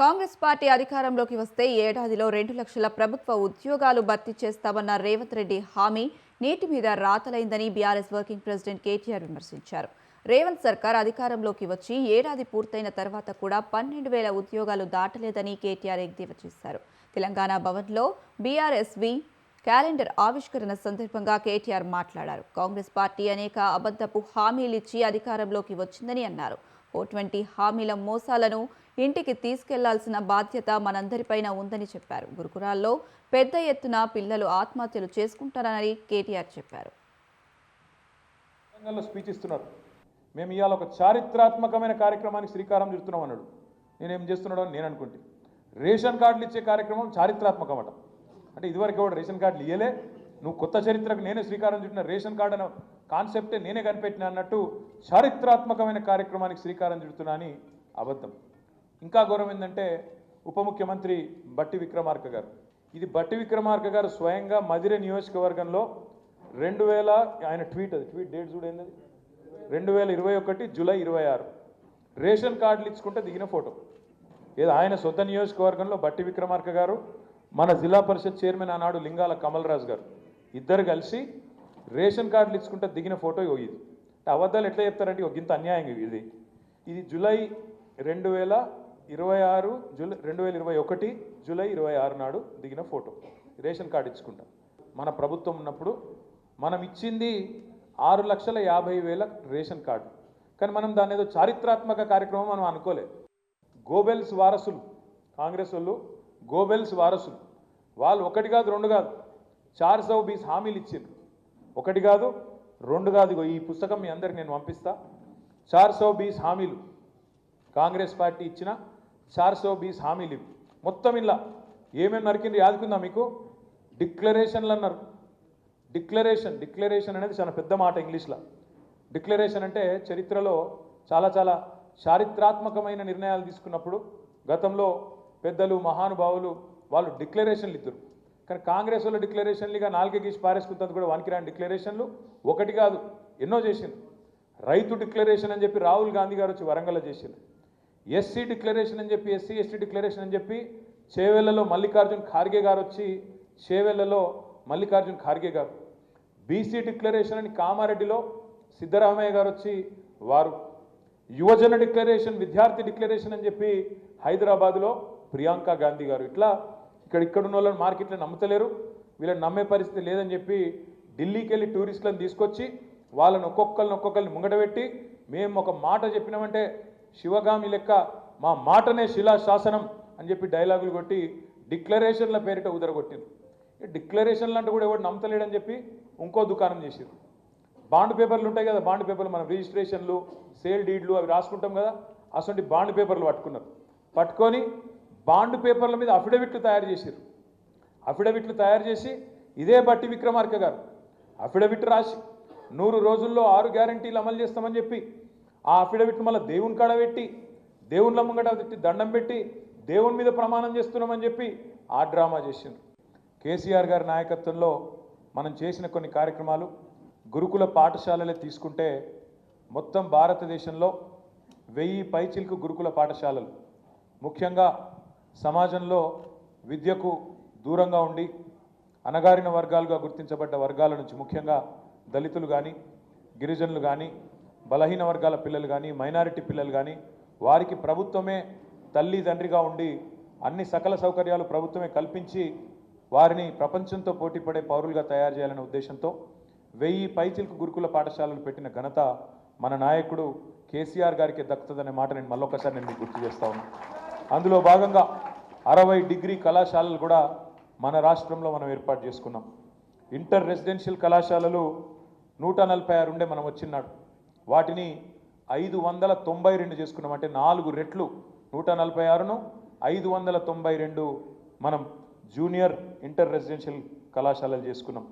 Congress party అధికారంలోకి వస్తే ఏడాదిలో రెండు లక్షల ప్రభుత్వ ఉద్యోగాలు భర్తీ చేస్తామన్న రేవంత్ రెడ్డి హామీ నీటి మీద రాతలైందని బీఆర్ఎస్ వర్కింగ్ ప్రెసిడెంట్ కేటీఆర్ విమర్శించారు. రేవంత్ సర్కార్ అధికారంలోకి వచ్చి ఏడాది పూర్తయిన తర్వాత కూడా పన్నెండు వేల ఉద్యోగాలు దాటలేదని కేటీఆర్ ఎద్దేవా చేశారు. తెలంగాణ భవన్లో బీఆర్ఎస్వి క్యాలెండర్ ఆవిష్కరణ సందర్భంగా కేటీఆర్ మాట్లాడారు. కాంగ్రెస్ పార్టీ అనేక అబద్ధపు హామీలిచ్చి అధికారంలోకి వచ్చిందని అన్నారు. ఓ ట్వంటీ హామీల మోసాలను ఇంటికి తీసుకెళ్ళాల్సిన బాధ్యత మనందరిపైన ఉందని చెప్పారు. గురుకురాల్లో పెద్ద ఎత్తున పిల్లలు ఆత్మహత్యలు చేసుకుంటారని కేటీఆర్ చెప్పారు. స్పీచ్ ఇస్తున్నారు. మేము ఇవాళ ఒక చారిత్రాత్మకమైన కార్యక్రమానికి శ్రీకారం చుడుతున్నాం అన్నాడు. నేనేం చేస్తున్నాడో అని నేను అనుకుంటే. రేషన్ కార్డులు ఇచ్చే కార్యక్రమం చారిత్రాత్మకం అంటే. ఇదివరకు కూడా రేషన్ కార్డులు ఇయ్యలే నువ్వు కొత్త చరిత్రకు నేనే శ్రీకారం చుట్టిన రేషన్ కార్డు అనే కాన్సెప్టే నేనే కనిపెట్టిన అన్నట్టు చారిత్రాత్మకమైన కార్యక్రమానికి శ్రీకారం చుడుతున్నా అని అబద్ధం. ఇంకా గౌరవం ఏంటంటే ఉప ముఖ్యమంత్రి బట్టి విక్రమార్క గారు. ఇది బట్టి విక్రమార్క గారు స్వయంగా మదిర నియోజకవర్గంలో రెండు వేల ఆయన ట్వీట్ అది ట్వీట్ డేట్ చూడేంది రెండు వేల ఇరవై ఒకటి జూలై ఇరవై ఆరు. రేషన్ కార్డులు ఇచ్చుకుంటే దిగిన ఫోటో. ఏదో ఆయన సొంత నియోజకవర్గంలో బట్టి విక్రమార్క గారు మన జిల్లా పరిషత్ చైర్మన్ ఆనాడు లింగాల కమల్ రాజు గారు. ఇద్దరు కలిసి రేషన్ కార్డులు ఇచ్చుకుంటే దిగిన ఫోటో ఇగో ఇది. అంటే అబద్ధాలు ఎట్లా చెప్తారంటే ఒక ఇంత అన్యాయం ఇది. ఇది జూలై రెండు వేల ఇరవై ఆరు జూలై రెండు వేల ఇరవై ఒకటి జూలై ఇరవై ఆరు నాడు దిగిన ఫోటో. Ration card ఇచ్చుకుంటాం. మన ప్రభుత్వం ఉన్నప్పుడు మనం ఇచ్చింది ఆరు లక్షల యాభై వేల రేషన్ కార్డు. కానీ మనం దాని ఏదో చారిత్రాత్మక కార్యక్రమం మనం అనుకోలేదు. గోబెల్స్ వారసులు కాంగ్రెస్ వాళ్ళు గోబెల్స్ వారసులు. వాళ్ళు ఒకటి కాదు రెండు కాదు. చార్ సౌ బీస్ హామీలు ఇచ్చిండ్రు ఒకటి కాదు రెండు కాదు ఈ పుస్తకం మీ అందరికి నేను పంపిస్తా. చార్ సౌ బీస్ హామీలు. కాంగ్రెస్ పార్టీ ఇచ్చిన చార్ సౌ బీస్ హామీలు ఇవి. మొత్తం ఇలా. ఏమేమి నరికింది యాదుకుందా మీకు? డిక్లరేషన్లు అన్నారు డిక్లరేషన్ డిక్లరేషన్ అనేది చాలా పెద్ద మాట ఇంగ్లీష్లో. డిక్లరేషన్ అంటే చరిత్రలో చాలా చాలా చారిత్రాత్మకమైన నిర్ణయాలు తీసుకున్నప్పుడు గతంలో పెద్దలు మహానుభావులు వాళ్ళు డిక్లరేషన్లు ఇద్దరు కానీ కాంగ్రెస్ వాళ్ళ డిక్లరేషన్లుగా నాలుగే గీసి పారేసుకుంటుంది కూడా వానికిరాని డిక్లరేషన్లు. ఒకటి కాదు ఎన్నో చేసింది రైతు డిక్లరేషన్ అని చెప్పి రాహుల్ గాంధీ గారు వచ్చి వరంగల్లో చేసింది ఎస్సీ డిక్లరేషన్ అని చెప్పి ఎస్సీ ఎస్టీ డిక్లరేషన్ అని చెప్పి చేవెళ్ళలో మల్లికార్జున్ ఖార్గే గారు వచ్చి చేవెళ్ళలో మల్లికార్జున్ ఖార్గే గారు. బీసీ డిక్లరేషన్ అని కామారెడ్డిలో సిద్ధరామయ్య గారు వచ్చి వారు. యువజన డిక్లరేషన్ విద్యార్థి డిక్లరేషన్ అని చెప్పి హైదరాబాద్లో ప్రియాంక గాంధీ గారు. ఇట్లా ఇక్కడ ఇక్కడ ఉన్న వాళ్ళని మార్కెట్లో నమ్మతలేరు. వీళ్ళని నమ్మే పరిస్థితి లేదని చెప్పి ఢిల్లీకి వెళ్ళి టూరిస్టులను తీసుకొచ్చి వాళ్ళని ఒక్కొక్కరిని ఒక్కొక్కరిని ముంగటపెట్టి మేము ఒక మాట చెప్పినామంటే శివగామి లెక్క మా మాటనే శిలా శాసనం అని చెప్పి డైలాగులు కొట్టి డిక్లరేషన్ల పేరిట ఉదరగొట్టింది డిక్లరేషన్లు అంటే కూడా ఎవరు నమ్మతలేడని చెప్పి ఇంకో దుకాణం చేసారు బాండ్ పేపర్లు ఉంటాయి కదా బాండ్ పేపర్లు మనం రిజిస్ట్రేషన్లు సేల్ డీడ్లు అవి రాసుకుంటాం కదా అటువంటి బాండ్ పేపర్లు పట్టుకున్నారు. పట్టుకొని బాండ్ పేపర్ల మీద అఫిడవిట్లు తయారు చేశారు అఫిడవిట్లు తయారు చేసి ఇదే బట్టి విక్రమార్క గారు అఫిడవిట్ రాసి నూరు రోజుల్లో ఆరు గ్యారంటీలు అమలు చేస్తామని చెప్పి ఆ అఫిడవిట్ మళ్ళీ దేవుని కాడ పెట్టి దేవుళ్ళ ముంగట పెట్టి దండం పెట్టి దేవుని మీద ప్రమాణం చేస్తున్నామని చెప్పి ఆ డ్రామా చేసిండ్రు. కేసీఆర్ గారి నాయకత్వంలో మనం చేసిన కొన్ని కార్యక్రమాలు గురుకుల పాఠశాలలే తీసుకుంటే మొత్తం భారతదేశంలో వెయ్యి పైచిల్కు గురుకుల పాఠశాలలు. ముఖ్యంగా సమాజంలో విద్యకు దూరంగా ఉండి అణగారిన వర్గాలుగా గుర్తించబడ్డ వర్గాల నుంచి ముఖ్యంగా దళితులు కానీ గిరిజనులు కానీ బలహీన వర్గాల పిల్లలు కానీ మైనారిటీ పిల్లలు కానీ వారికి ప్రభుత్వమే తల్లి తండ్రిగా ఉండి అన్ని సకల సౌకర్యాలు ప్రభుత్వమే కల్పించి వారిని ప్రపంచంతో పోటీపడే పౌరులుగా తయారు చేయాలనే ఉద్దేశంతో వెయ్యి పైచిల్కు గురుకుల పాఠశాలలు పెట్టిన ఘనత మన నాయకుడు కేసీఆర్ గారికి దక్కుతుందనే మాట నేను మళ్ళొకసారి నేను గుర్తు చేస్తా ఉన్నాను అందులో భాగంగా అరవై డిగ్రీ కళాశాలలు కూడా మన రాష్ట్రంలో మనం ఏర్పాటు చేసుకున్నాం. ఇంటర్ రెసిడెన్షియల్ కళాశాలలు నూట నలభై ఆరు ఉండే మనం వచ్చినాడు. వాటిని ఐదు వందల తొంభై రెండు చేసుకున్నాం. అంటే నాలుగు రెట్లు నూట నలభై ఆరును ఐదు వందల తొంభై రెండు మనం జూనియర్ ఇంటర్ రెసిడెన్షియల్ కళాశాలలు చేసుకున్నాం.